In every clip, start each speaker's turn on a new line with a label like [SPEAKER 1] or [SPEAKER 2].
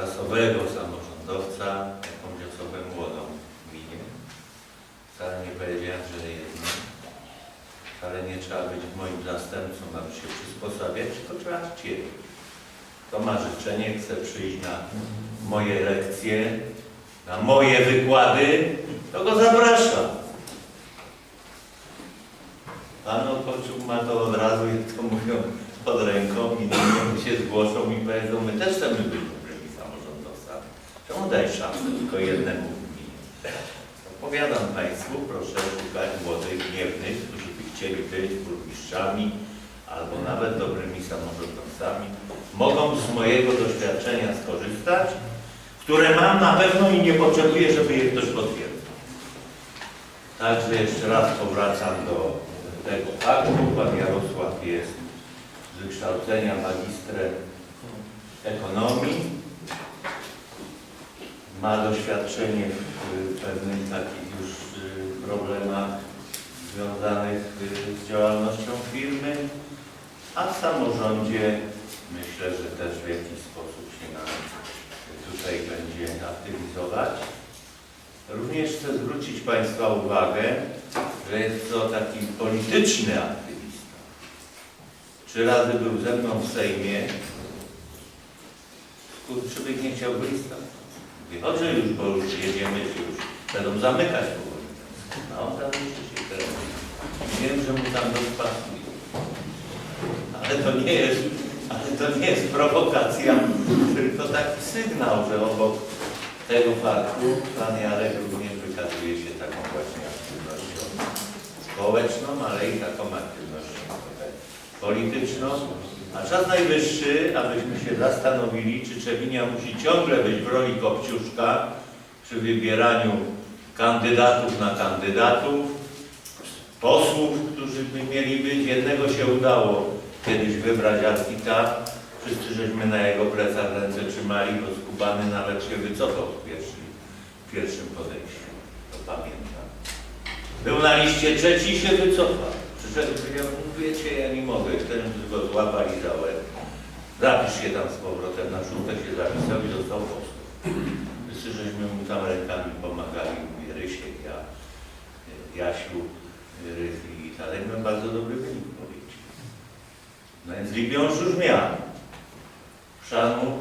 [SPEAKER 1] rasowego samorządowca jakąś osobę młodą w gminie. Wcale nie powiedziałem, że jedno. Ale nie trzeba być moim zastępcą, aby się przysposabiać, tylko trzeba chcieć. Kto ma życzenie, chce przyjść na moje lekcje, na moje wykłady, to go zapraszam. Pan Okoczuk ma to od razu, jak to mówią, pod ręką i się zgłoszą i powiedzą, my też chcemy być dobrymi samorządowcami. Czemu daj tylko jednemu gminie? Opowiadam Państwu, proszę szukać młodych, gniewnych, którzy by chcieli być burmistrzami albo nawet dobrymi samorządowcami. Mogą z mojego doświadczenia skorzystać, które mam na pewno i nie potrzebuję, żeby je ktoś potwierdził. Także jeszcze raz powracam do tego faktu. Pan Jarosław jest z wykształcenia magistrem ekonomii. Ma doświadczenie w pewnych takich już y, problemach związanych y, z działalnością firmy, a w samorządzie myślę, że też w jakiś sposób się nam tutaj będzie aktywizować. Również chcę zwrócić Państwa uwagę, że jest to taki polityczny aktywista. Trzy razy był ze mną w Sejmie. Skurczybyk nie chciał Mówię, chodź już, bo już jedziemy, już będą zamykać powoli. No, on tam jeszcze się teraz. Wiem, że mu tam rozpasuje. Ale to nie jest, ale to nie jest prowokacja, tylko taki sygnał, że obok tego faktu pan Jarek również wykazuje się taką właśnie aktywnością społeczną, ale i taką aktywnością polityczną. A czas najwyższy, abyśmy się zastanowili, czy Trzebinia musi ciągle być w roli kopciuszka przy wybieraniu kandydatów na kandydatów, posłów, którzy by mieli być. Jednego się udało kiedyś wybrać Artika. Wszyscy żeśmy na jego plecach ręce trzymali, bo skubany nawet się wycofał w pierwszym, w pierwszym podejściu. To pamiętam. Był na liście trzeci się wycofał. Przyszedł i powiedział, "No wiecie, ja nie mogę. Ten go złapali za łeb. Zapisz się tam z powrotem, na żółte się zapisał i został posłem. Wszyscy żeśmy mu tam rękami pomagali, mówię, Rysiek, ja Jasiu Rychli i Tadek, no bardzo dobry wynik powiedzieć. No więc Libiąż już miał. Szanów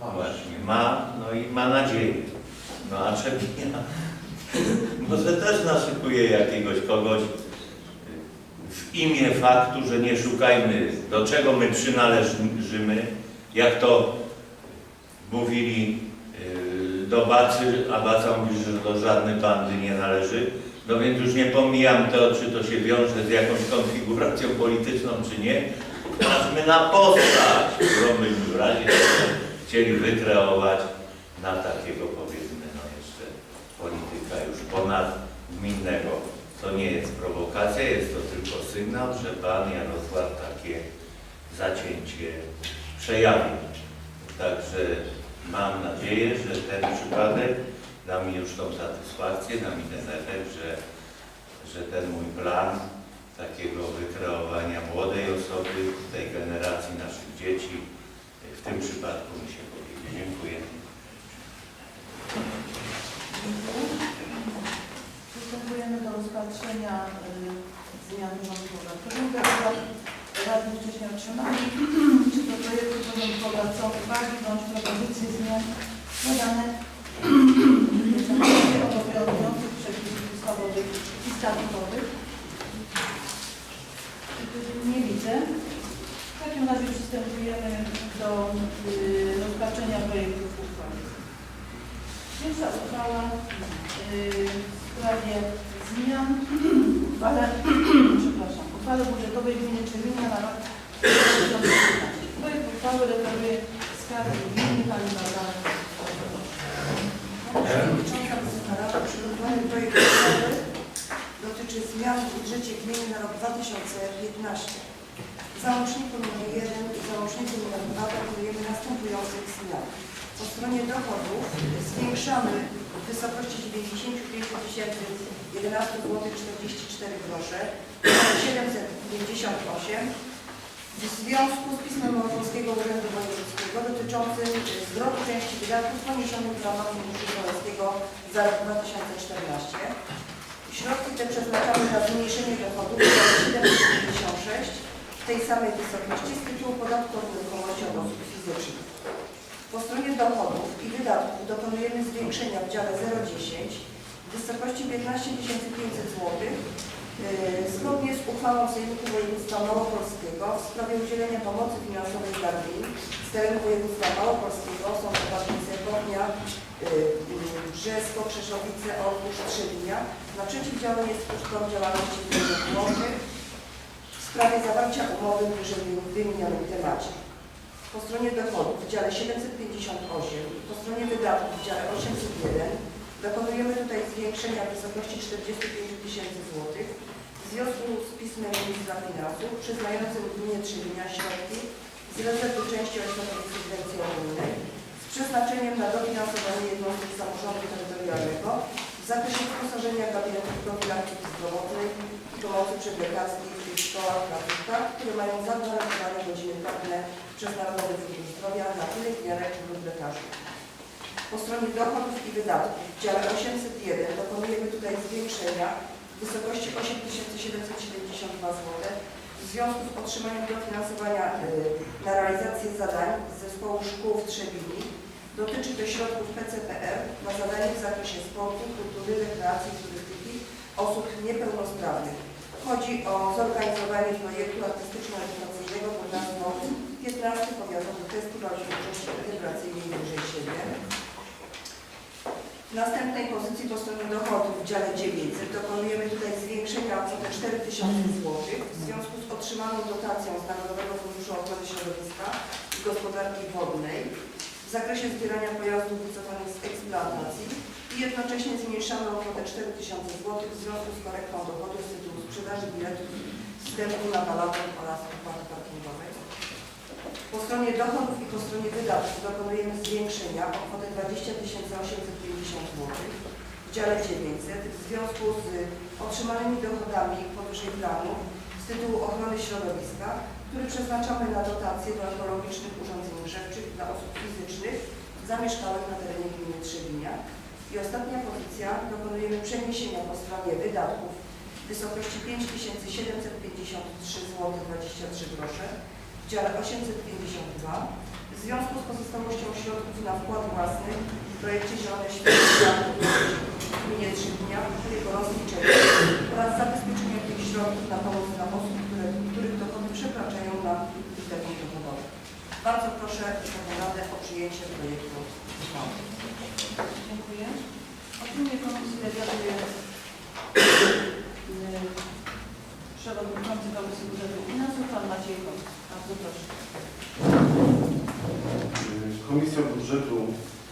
[SPEAKER 2] Ma.
[SPEAKER 1] właśnie ma, no i ma nadzieję. No a Trzebija może też naszykuje jakiegoś kogoś w imię faktu, że nie szukajmy, do czego my przynależymy, jak to mówili yy, do Bacy, a Baca mówi, że do żadnej bandy nie należy. No więc już nie pomijam to, czy to się wiąże z jakąś konfiguracją polityczną, czy nie. Patrzmy na postać, którą byśmy w razie chcieli wykreować na takiego powiedzmy, no jeszcze polityka już ponadgminnego. To nie jest prowokacja, jest to tylko sygnał, że Pan Jarosław takie zacięcie przejawił. Także mam nadzieję, że ten przypadek da mi już tą satysfakcję, da mi ten efekt, że, że ten mój plan takiego wykreowania młodej osoby, tej generacji naszych dzieci, w tym przypadku mi się powiedzie. Dziękuję.
[SPEAKER 3] Przystępujemy do rozpatrzenia y, zmian rządowych. Proszę akurat radni wcześniej otrzymali, czy do projektu porządkowa są uwagi bądź propozycje zmian składane w zakresie obowiązujących przepisów ustawowych i statutowych. Nie widzę. W takim razie przystępujemy do y, rozpatrzenia projektów uchwały. Pierwsza uchwała y, w sprawie zmian w uchwale, przepraszam, uchwale budżetowej gminy Czerwinia na rok 2015. Projekt uchwały referuje skargi gminy pani Barbara.
[SPEAKER 4] Pani Przewodnicząca Wysoka Rada przygotowany projekt dotyczy zmian w budżecie gminy na rok 2015. W załączniku nr 1 i załączniku nr 2 proponujemy następujących zmian. Po stronie dochodów zwiększamy w wysokości 95 11 zł 44 grosze do 758 w związku z pismem Małopolskiego Urzędu Wojewódzkiego dotyczącym zwrotu części wydatków poniesionych w ramach Funduszu Królewskiego za rok 2014. Środki te przeznaczamy na zmniejszenie dochodów do 756 w tej samej wysokości z tytułu podatku od nieruchomości od osób fizycznych. Po stronie dochodów i wydatków dokonujemy zwiększenia w dziale 010 w wysokości 15 500 zł Zgodnie z uchwałą Sejmiku Województwa Małopolskiego w sprawie udzielenia pomocy finansowej dla gmin z terenu województwa małopolskiego są to Bartnice, Górnia, yy, Brzesko, Krzeszowice, Orkusz, Trzebinia na przeciwdziałanie skutkom działalności wojewódzkich w sprawie zawarcia umowy w wyżej wymienionym temacie. Po stronie dochodów w dziale 758 po stronie wydatków w dziale 801 Dokonujemy tutaj zwiększenia w wysokości 45 tysięcy złotych w związku z pismem ministra finansów przyznającym gminie Trzebinia środki z rezerwy części oświatowej subwencji ogólnej z przeznaczeniem na dofinansowanie jednostek samorządu terytorialnego w zakresie wyposażenia gabinetów profilaktyki zdrowotnej i pomocy przedlekarskiej w tych szkołach, placówkach, które mają zagwarantowane godziny płatne przez Narodowy Fundusz Zdrowia na pielęgniarek lub lekarzy. Po stronie dochodów i wydatków w dziale 801 dokonujemy tutaj zwiększenia w wysokości 8772 zł w związku z otrzymaniem dofinansowania y, na realizację zadań zespołu szkół w Trzebini. Dotyczy to środków PCPR na zadania w zakresie sportu, kultury, rekreacji turystyki osób niepełnosprawnych. Chodzi o zorganizowanie projektu artystyczno-edukacyjnego pod nazwą 15 Powiatowy Festiwal Twórczości Integracyjnej Wyżej Siebie. W następnej pozycji po stronie dochodów w dziale 900 dokonujemy tutaj zwiększenia o kwotę 4000 zł w związku z otrzymaną dotacją z Narodowego Funduszu Ochrony Środowiska i Gospodarki Wodnej w zakresie zbierania pojazdów wycofanych z eksploatacji i jednocześnie zmniejszamy o kwotę 4000 zł w związku z korektą dochodów z tytułu sprzedaży biletów wstępu na balotę oraz opłaty parkingowej. Po stronie dochodów i po stronie wydatków dokonujemy zwiększenia o kwotę 20 850 zł w dziale 900 w związku z otrzymanymi dochodami powyżej planu z tytułu ochrony środowiska, który przeznaczamy na dotacje do ekologicznych urządzeń grzewczych dla osób fizycznych zamieszkałych na terenie gminy Trzebinia. I ostatnia pozycja, proponujemy przeniesienia po stronie wydatków w wysokości 5753 zł 23 grosze dziale 852 w związku z pozostałością środków na wkład własny w projekcie Zielone Światło w gminie Trzydnia, którego rozliczenie oraz zabezpieczenie tych środków na pomoc dla osób, które, których dochody przekraczają na kryterium dochodowe. Bardzo proszę Wysoką Radę o przyjęcie projektu uchwały.
[SPEAKER 3] Dziękuję. Opinię komisji referuje przewodniczący Komisji Budżetu i Finansów, pan Maciej Kot. Bardzo proszę.
[SPEAKER 2] Komisja Budżetu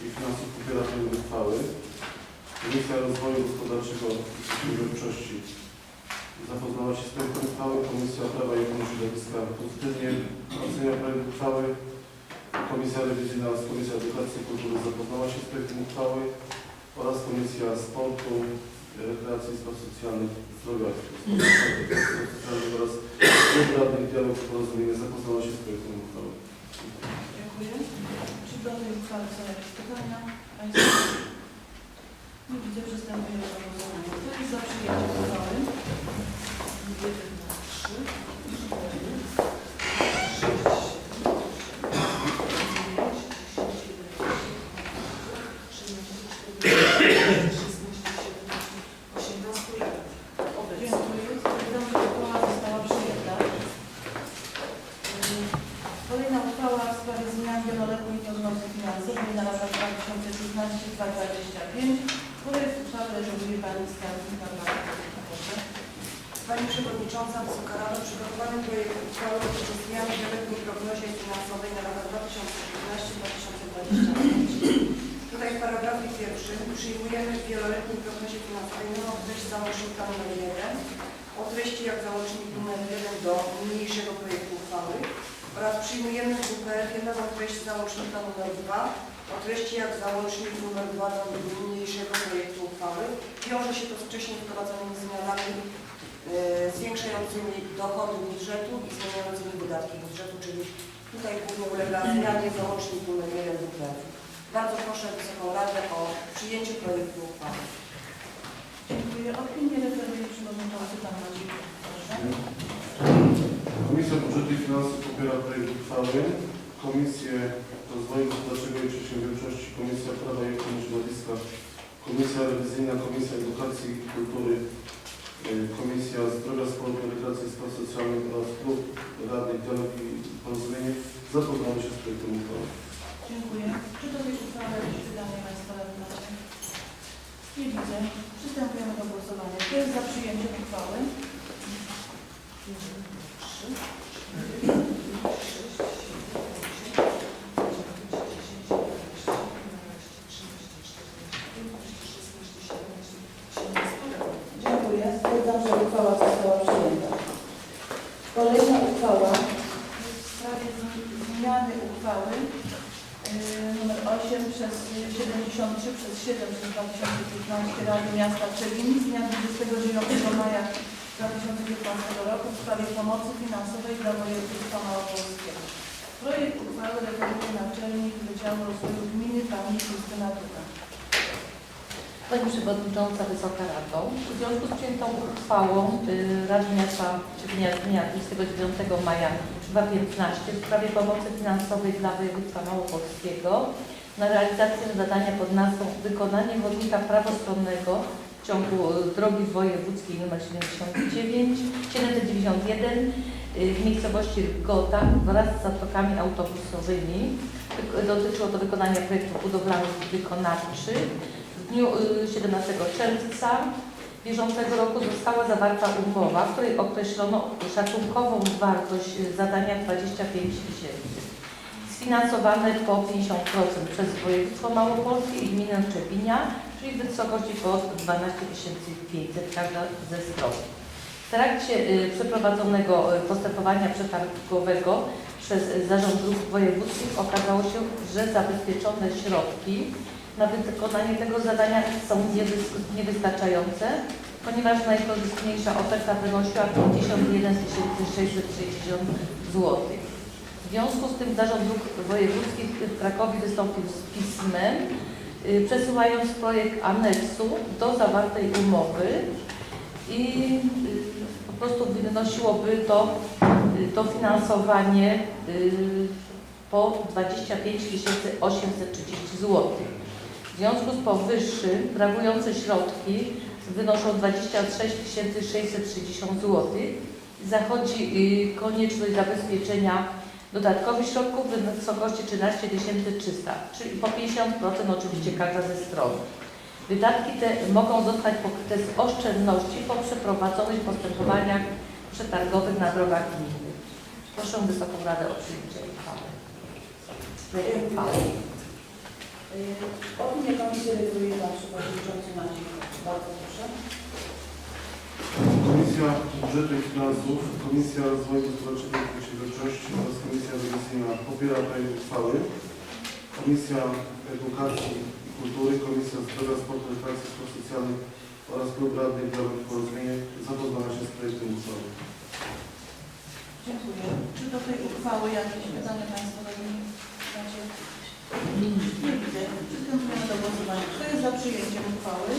[SPEAKER 2] i Finansów popiera projekt uchwały. Komisja Rozwoju Gospodarczego i Przedsiębiorczości zapoznała się z projektem uchwały. Komisja Prawa i Ochrony Środowiska pozytywnie ocenia projekt uchwały. Komisja Rewizyjna oraz Komisja Edukacji i Kultury zapoznała się z projektem uchwały oraz Komisja Sportu, Rekreacji i Spraw Socjalnych, Zdrowia oraz Klub Radnych Dialog i Porozumienie zapoznała się z projektem uchwały.
[SPEAKER 3] Dziękuję. Czy do tej uchwały są jakieś pytania? Nie widzę, przystępujemy do głosowania. Kto jest za przyjęciem uchwały? Jeden, dwa, trzy, cztery, sześć, siedem, osiem, dziewięć, dziesięć, jedenaście, osiemnaście, Dziękuję. Stwierdzam, że uchwała została przyjęta. Kolejna uchwała w sprawie zmian wieloletniej prognozy finansowej na lata 2016-2025. Projekt uchwały realizuje Pani Skarbnika Proszę.
[SPEAKER 4] Pani Przewodnicząca, Wysoka Rado, przygotowany projekt uchwały dotyczy zmian w wieloletniej prognozie finansowej na lata 2015-2025. Tutaj w paragrafie pierwszym przyjmujemy w wieloletniej prognozie finansowej nową treść załącznika nr 1 o treści jak załącznik nr 1 do niniejszego projektu uchwały oraz przyjmujemy w WPR nową treść załącznika nr 2 o treści jak załącznik nr 2 do niniejszego projektu uchwały. Wiąże się to z wcześniej wprowadzonymi zmianami e, zwiększającymi dochody budżetu i zmieniającymi wydatki budżetu, czyli tutaj głównie ulega zmianie załącznik nr 1 WPR. Bardzo proszę Wysoką Radę o przyjęcie projektu uchwały.
[SPEAKER 3] Dziękuję. Opinię referuje przewodniczący Pan Maciej. Proszę.
[SPEAKER 2] Komisja Budżetu i Finansów popiera projekt uchwały. Komisje Rozwoju Gospodarczego i Przedsiębiorczości, Komisja Prawa i Ochrony Środowiska, Komisja Rewizyjna, Komisja Edukacji i Kultury, y, Komisja Zdrowia, Sportu, Rekreacji i Spraw Socjalnych oraz Klub Dialog i Porozumienie zapoznały się z projektem uchwały.
[SPEAKER 3] Dziękuję. Czy do tej uchwały jakieś pytania Państwa radnych? Nie widzę. Przystępujemy do głosowania. Kto jest za przyjęciem uchwały? Trzy, Dziękuję. Stwierdzam, że uchwała została przyjęta. Kolejna uchwała w sprawie zmiany uchwały y, nr 8 przez 73 przez 7 przez 2015 Rady Miasta Trzebin z dnia 29 maja 2015 roku w sprawie pomocy finansowej dla województwa małopolskiego. Projekt uchwały referuje naczelnik Wydziału Rozwoju Gminy Pani Krystyna Duda.
[SPEAKER 5] Pani Przewodnicząca, Wysoka Rado, w związku z przyjętą uchwałą y, Rady Miasta dnia 29 maja 2015 w sprawie pomocy finansowej dla województwa małopolskiego na realizację zadania pod nazwą Wykonanie chodnika prawostronnego w ciągu y, drogi wojewódzkiej nr 79, 791 y, w miejscowości Rygota wraz z zatokami autobusowymi. Wy- Dotyczyło to wykonania projektów budowlanych wykonawczych. W dniu y, 17 czerwca bieżącego roku została zawarta umowa, w której określono szacunkową wartość y, zadania 25 tysięcy. Sfinansowane po 50% przez województwo małopolskie i gminę Czepinia, czyli w wysokości po 12 500 każda ze stron. W trakcie y, przeprowadzonego y, postępowania przetargowego przez Zarząd Dróg Wojewódzkich okazało się, że zabezpieczone środki na wykonanie tego zadania są niewys- niewystarczające, ponieważ najkorzystniejsza oferta wynosiła 51 660 zł. W związku z tym Zarząd Dróg Wojewódzkich w Krakowie wystąpił z pismem przesyłając projekt aneksu do zawartej umowy i y, po prostu wynosiłoby to y, dofinansowanie y, po 25 830 zł. W związku z powyższym brakujące środki wynoszą 26 660 zł. Zachodzi y, konieczność zabezpieczenia dodatkowych środków w wysokości 13 300, czyli po 50% oczywiście każda ze stron. Wydatki te mogą zostać pokryte z oszczędności po przeprowadzonych postępowaniach przetargowych na drogach gminnych. Proszę Wysoką Radę o przyjęcie uchwały. Uchwały.
[SPEAKER 3] Opinię komisji referuje Pan Przewodniczący Maciej. Bardzo proszę.
[SPEAKER 2] Komisja Budżetu i Finansów, Komisja Rozwoju Gospodarczego i Przedsiębiorczości oraz Komisja Edukacyjna popiera projekt uchwały. Komisja Edukacji i Kultury, Komisja Zdrowia, Sportu, Rekreacji i Spraw Socjalnych oraz Klub Radnych Prawa i Porozumienie zapoznała się z projektem uchwały.
[SPEAKER 3] Dziękuję. Czy do tej uchwały jakieś pytania Państwo macie? Nie widzę. Przystępujemy do głosowania. Kto jest za przyjęciem uchwały?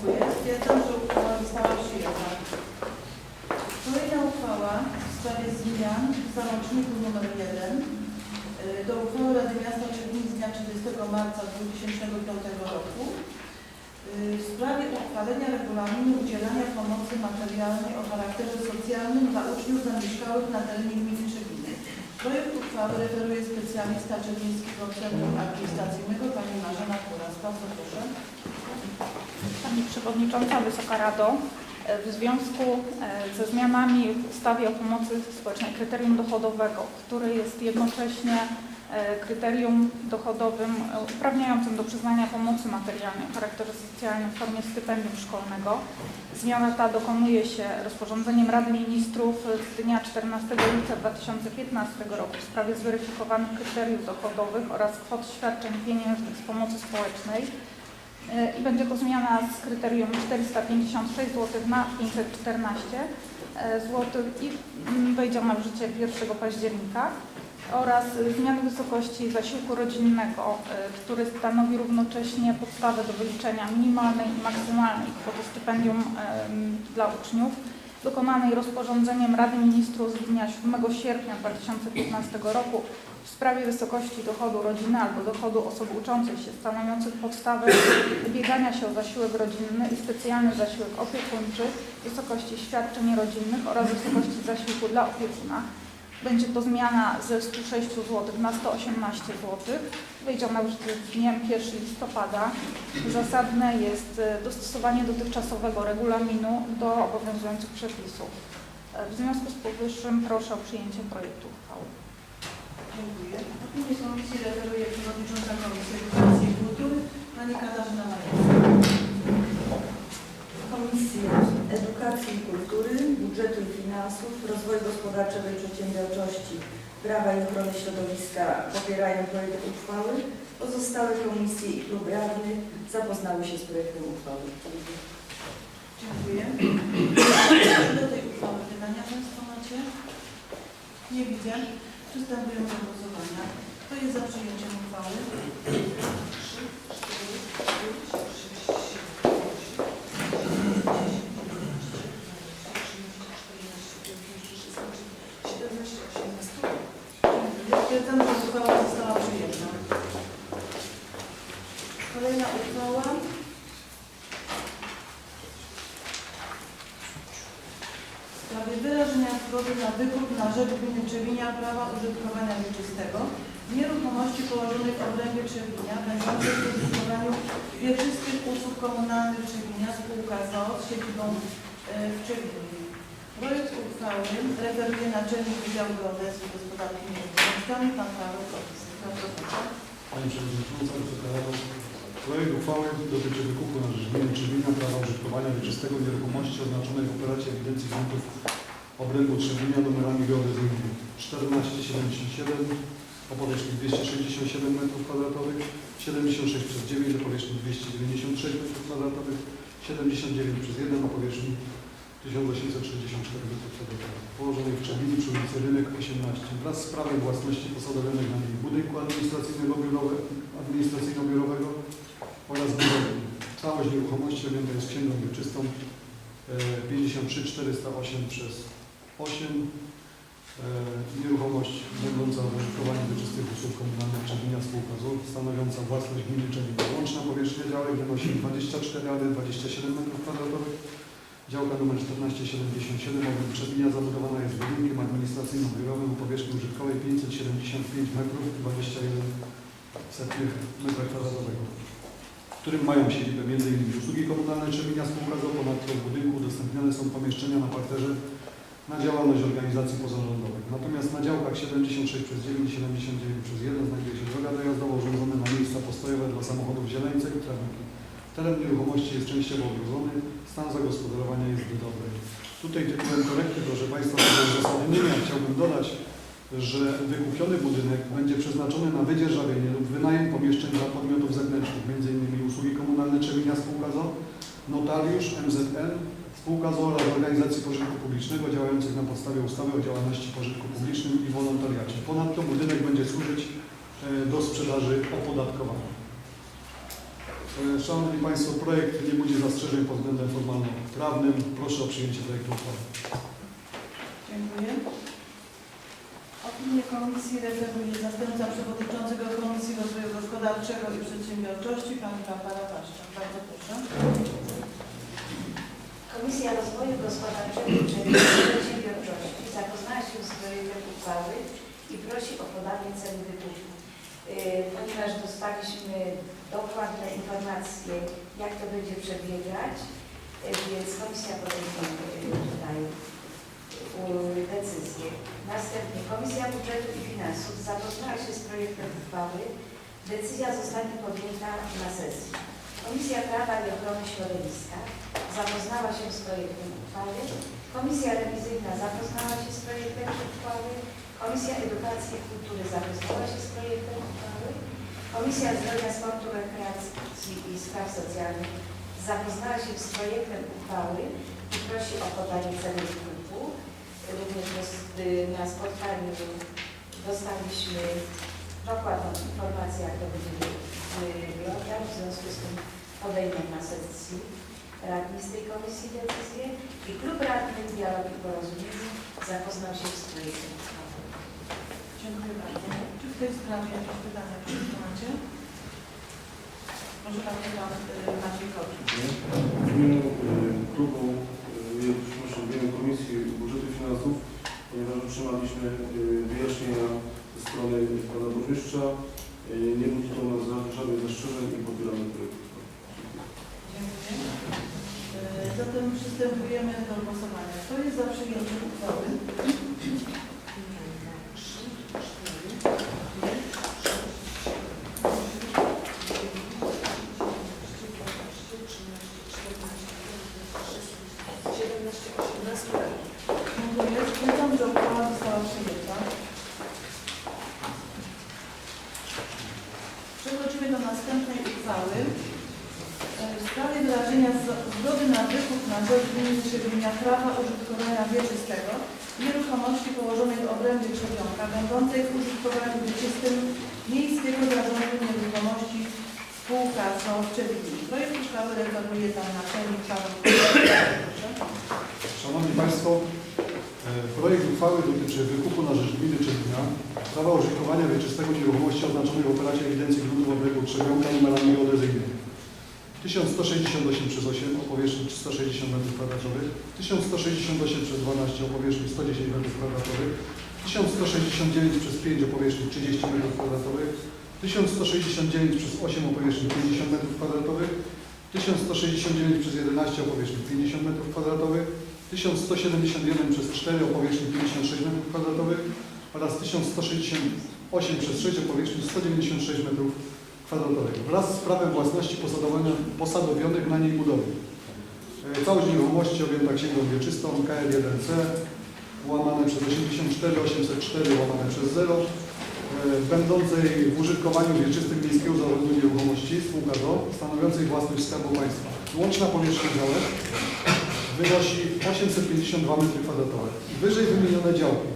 [SPEAKER 3] Dziękuję. Stwierdzam, że uchwała została przyjęta. Kolejna uchwała w sprawie zmian w załączniku nr 1 y, do uchwały Rady Miasta Czerwin z dnia 30 marca 2005 roku y, w sprawie uchwalenia regulaminu udzielania pomocy materialnej o charakterze socjalnym dla uczniów zamieszkałych na terenie gminy Czerwiny. Projekt uchwały referuje specjalista Czerwińskiego Centrum Administracyjnego pani Marzena Kuras. Bardzo proszę.
[SPEAKER 6] Pani Przewodnicząca, Wysoka Rado, w związku e, ze zmianami w ustawie o pomocy społecznej kryterium dochodowego, które jest jednocześnie kryterium dochodowym e, uprawniającym do przyznania pomocy materialnej o charakterze socjalnym w formie stypendium szkolnego. Zmiana ta dokonuje się rozporządzeniem Rady Ministrów z dnia 14 lipca 2015 roku w sprawie zweryfikowanych kryteriów dochodowych oraz kwot świadczeń pieniężnych z pomocy społecznej E, i będzie to zmiana z kryterium 456 zł na 514 zł i mm, wejdzie ona w życie 1 października oraz zmiany wysokości zasiłku rodzinnego, e, który stanowi równocześnie podstawę do wyliczenia minimalnej i maksymalnej kwoty stypendium dla uczniów dokonanej rozporządzeniem Rady Ministrów z dnia 7 sierpnia 2015 roku w sprawie wysokości dochodu rodziny albo dochodu osoby uczącej się stanowiących podstawę ubiegania się o zasiłek rodzinny i specjalny zasiłek opiekuńczy, wysokości świadczeń rodzinnych oraz wysokości zasiłku dla opiekuna. Będzie to zmiana ze 106 zł na 118 zł. Wejdzie ona życie z dniem 1 listopada. Zasadne jest e, dostosowanie dotychczasowego regulaminu do obowiązujących przepisów. E, W związku z powyższym proszę o przyjęcie projektu uchwały.
[SPEAKER 3] Dziękuję. Komisji referuje przewodnicząca Komisji Edukacji i Kultury pani Katarzyna Majewska.
[SPEAKER 4] Komisja Edukacji i Kultury, Budżetu i Finansów, Rozwoju Gospodarczego i Przedsiębiorczości, Prawa i Ochrony Środowiska popierają projekt uchwały. Pozostałe komisje i klub radnych zapoznały się z projektem uchwały.
[SPEAKER 3] Dziękuję. Do tej uchwały pytania Państwo macie? Nie widzę. Przystępujemy do głosowania. Kto jest za przyjęciem uchwały? Dziękuję. Stwierdzam, że uchwała została przyjęta. Kolejna uchwała. W sprawie wyrażenia zgody na wykop na rzecz gminy Trzewinia prawa użytkowania wieczystego nieruchomości położonej w obrębie Trzewinia będącej w użytkowaniu wieczystych usług komunalnych Trzewinia spółka ZOO z siedzibą e, w Trzewinie. Projekt uchwały referuje Naczelnik Wydziału Geodezji Gospodarki Nieruchomościami pan Paweł proszę.
[SPEAKER 7] Pani Przewodnicząca, projekt uchwały dotyczy wykupu na rzecz gminy Trzewinia prawa użytkowania wieczystego nieruchomości oznaczonej w operacji ewidencji gruntów obrębu Trzewinia numerami geodezyjnymi 1477 o powierzchni 267 m2, 76 przez 9 o powierzchni 296 m2, 79 przez 1 o powierzchni 1864 m2, położonej w Trzebini przy ulicy Rynek 18 wraz z prawem własności posadowionych na niej budynku administracyjno-biurowego oraz budowli. Całość nieruchomości objęta jest księgą wieczystą e, 53 408 przez 8. E, Nieruchomość będąca w użytkowaniu wieczystych usług komunalnych Trzebinia Spółka ZUR stanowiąca własność gminy Trzebina. Łączna powierzchnia działek wynosi 24 ale 27 m2. Działka nr 1477 obok Trzebinia zabudowana jest budynkiem administracyjno-biurowym o powierzchni użytkowej 575 m21 setnych metra kwadratowego w którym mają siedzibę m.in. usługi komunalne Trzebinia Spółka ZO. Ponadto w budynku udostępniane są pomieszczenia na parterze na działalność organizacji pozarządowych. Natomiast na działkach 76 przez 9 i 79 przez 1 znajduje się droga dojazdowa urządzona na miejsca postojowe dla samochodów zieleńce i trawniki. Teren nieruchomości jest częściowo ogrodzony, stan zagospodarowania jest dobry. Tutaj tytułem korekty, proszę Państwa, uzasadnienia chciałbym dodać, że wykupiony budynek będzie przeznaczony na wydzierżawienie lub wynajem pomieszczeń dla podmiotów zewnętrznych, m.in. usługi komunalne Trzebinia Spółka ZO, notariusz, MZN, Spółka ZO oraz organizacji pożytku publicznego działających na podstawie ustawy o działalności pożytku publicznym i wolontariacie. Ponadto budynek będzie służyć e, do sprzedaży opodatkowania. E, Szanowni Państwo, projekt nie budzi zastrzeżeń pod względem formalno-prawnym. Proszę o przyjęcie projektu uchwały.
[SPEAKER 3] Dziękuję. Opinię komisji rezerwuje zastępca przewodniczącego Komisji Rozwoju Gospodarczego i Przedsiębiorczości, pani Barbara Paszczak. Bardzo proszę.
[SPEAKER 8] Komisja Rozwoju Gospodarczego i Przedsiębiorczości zapoznała się z projektem uchwały i prosi o podanie ceny wykupu. Yy, Ponieważ dostaliśmy dokładne informacje, jak to będzie przebiegać, yy, więc Komisja podejmuje yy, tutaj decyzję. Następnie Komisja Budżetu i Finansów zapoznała się z projektem uchwały. Decyzja zostanie podjęta na sesji. Komisja Prawa i Ochrony Środowiska zapoznała się z projektem uchwały. Komisja Rewizyjna zapoznała się z projektem uchwały. Komisja Edukacji i Kultury zapoznała się z projektem uchwały. Komisja Zdrowia, Sportu, Rekreacji i Spraw Socjalnych zapoznała się z projektem uchwały i prosi o podanie ceny wykupu. Również y, na spotkaniu dostaliśmy dokładną informację, jak to będzie. W związku z tym podejmę na sesji radni z tej komisji decyzję i klub radnych Dialog i Porozumienie zapoznał się z projektem uchwały.
[SPEAKER 3] Dziękuję bardzo. Czy w tej sprawie jakieś pytania Państwo macie? Może Pan Pan y, Maciej Koczyk.
[SPEAKER 2] W imieniu y, klubu, y, przepraszam, w imieniu Komisji Budżetu i Finansów, ponieważ otrzymaliśmy y, wyjaśnienia ze strony Pana Burmistrza, y, nie budzi to nas żadnych zastrzeżeń i popieramy projekt.
[SPEAKER 3] Dziękuję. Y, Zatem przystępujemy do głosowania. Kto jest za przyjęciem uchwały? Dziękuję. Stwierdzam, że uchwała została przyjęta. Przechodzimy do następnej uchwały. W sprawie wyrażenia zgody na wykup na rzecz gminy Trzebinia prawa użytkowania wieczystego nieruchomości położonej w obrębie Trzebionka, będącej w użytkowaniu wieczystym Miejskiego Zarządu Nieruchomości Spółka ZO w Trzebinie. Projekt uchwały referuje Pan Naczelnik.
[SPEAKER 7] Szanowni Państwo, projekt uchwały dotyczy wykupu na rzecz gminy Trzebina prawa użytkowania wieczystego nieruchomości oznaczonej w operacie ewidencji gruntów obrębu Trzebionka numerami geodezyjnymi. 1168 przez 8 o powierzchni 160 m2, 1168 przez 12 o powierzchni 110 m2, 1169 przez 5 o powierzchni 30 m2, 1169 przez 8 o powierzchni 50 m2, 1169 przez 11 o powierzchni 50 m2, 1171 przez 4 o powierzchni 56 m2 oraz 1168 przez 6 o powierzchni 196 m2 wraz z prawem własności posadowionych na niej budowli. E, Całość nieruchomości objęta księgą wieczystą KL1C łamane przez 84 804 łamane przez 0 e, będącej w użytkowaniu wieczystym Miejskiego Zarządu Nieruchomości spółka ZO, stanowiącej własność Skarbu Państwa. Łączna powierzchnia działek wynosi 852 m2. Wyżej wymienione działki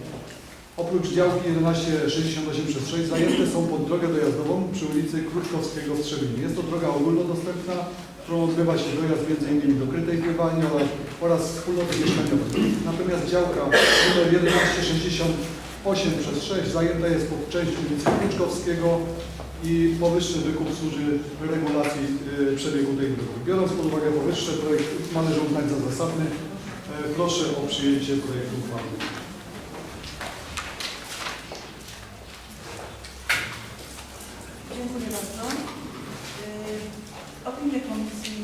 [SPEAKER 7] Oprócz działki 1168 przez 6 zajęte są pod drogę dojazdową przy ulicy Kruczkowskiego w Trzebinie. Jest to droga ogólnodostępna, którą odbywa się dojazd m.in. do krytej pływalni oraz, oraz wspólnoty mieszkaniowej. Natomiast działka numer 1168 przez 6 zajęta jest pod część ulicy Kruczkowskiego i powyższy wykup służy regulacji przebiegu tej drogi. Biorąc pod uwagę powyższe, projekt należy uznać za zasadny. E, Proszę o przyjęcie projektu uchwały.
[SPEAKER 3] Dziękuję bardzo. Yy, Opinię komisji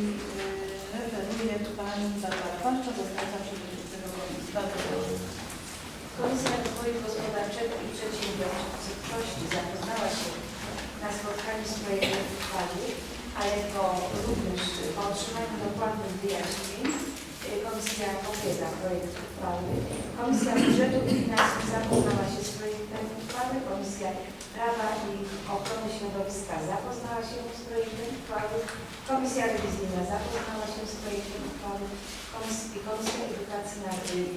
[SPEAKER 3] yy, referuje pani Barbara Walcza, zastępca przewodniczącego komisji. Bardzo proszę.
[SPEAKER 8] Komisja Rozwoju Gospodarczego i Przedsiębiorczości zapoznała się na spotkaniu z projektem uchwały, ale to również po otrzymaniu dokładnych wyjaśnień y, Komisja popiera projekt uchwały. Komisja Budżetu i Finansów zapoznała się z projektem uchwały. Komisja Prawa i Ochrony Środowiska zapoznała się z projektem uchwały. Komisja Rewizyjna zapoznała się z projektem uchwały. Komis- Komisja Edukacji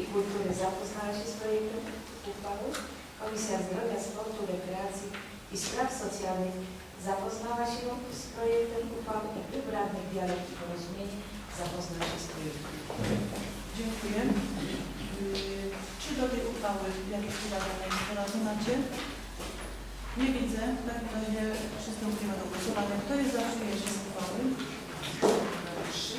[SPEAKER 8] i Kultury zapoznała się z projektem uchwały. Komisja Zdrowia, Sportu, Rekreacji i Spraw Socjalnych zapoznała się z projektem uchwały i Klub Radnych Dialog i Porozumienie zapoznał się z projektem.
[SPEAKER 3] Dziękuję. Yy, Czy do tej uchwały jakieś uwagi Państwo macie? Nie widzę. W takim razie przystąpimy do głosowania. Kto jest za przyjęciem uchwały? 3.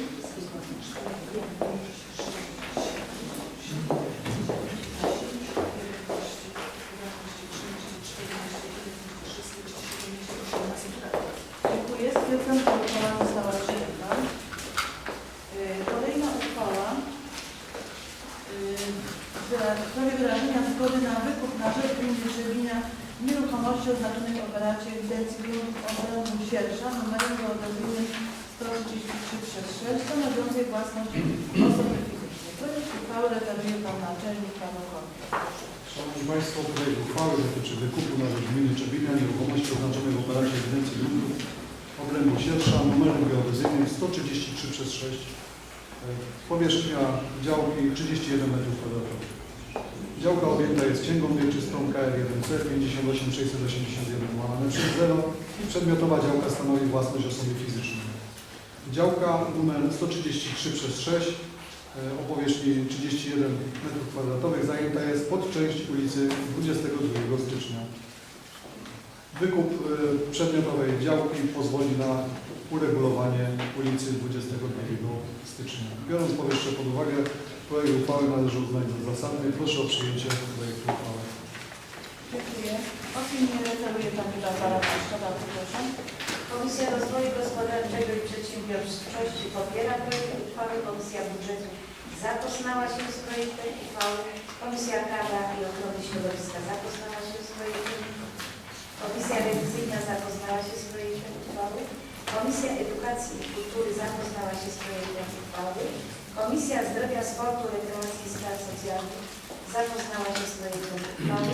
[SPEAKER 7] Szanowni Państwo, projekt uchwały dotyczy wykupu na rzecz gminy Czebina nieruchomości oznaczonej w operacie ewidencji gruntów obrębu siersza numerem geodezyjnym 133 przez 6. E, Powierzchnia działki 31 m2. Działka objęta jest księgą wieczystą KR1C 58681 łamane przez 0 i przedmiotowa działka stanowi własność osoby fizycznej. Działka numer 133 przez 6 e, o powierzchni 31 m2 zajęta jest pod część ulicy 22 stycznia. Wykup e, przedmiotowej działki pozwoli na uregulowanie ulicy 22 stycznia. Biorąc powyższe pod uwagę, projekt uchwały należy uznać za zasadny. Proszę o przyjęcie projektu uchwały.
[SPEAKER 3] Dziękuję. Opinię referuje Paszka. Bardzo proszę.
[SPEAKER 8] Komisja Rozwoju Gospodarczego i Przedsiębiorczości popiera projekt uchwały. Komisja Budżetu zapoznała się z projektem uchwały. Komisja Prawa i Ochrony Środowiska zapoznała się z projektem Komisja Rewizyjna zapoznała się z projektem uchwały. Komisja Edukacji i Kultury zapoznała się z projektem uchwały. Komisja Zdrowia, Sportu, Rekreacji i Spraw Socjalnych zapoznała się z projektem uchwały.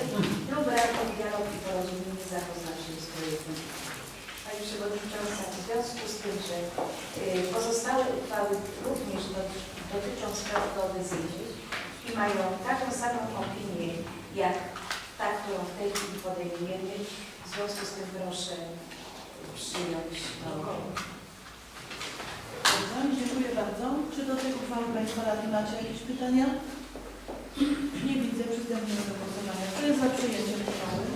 [SPEAKER 8] Klub Radnych Dialog i Porozumienie zapoznał się z projektem uchwały. Pani Przewodnicząca, w związku z tym, że y, pozostałe uchwały również doty- dotyczą spraw geodezyjnych i mają taką samą opinię jak ta, którą w tej chwili podejmujemy, w związku z tym proszę przyjąć
[SPEAKER 3] Dobrze, dziękuję bardzo. Czy do tej uchwały Państwo radni macie jakieś pytania? Nie widzę. Przystępujemy do głosowania. Kto jest za przyjęciem uchwały?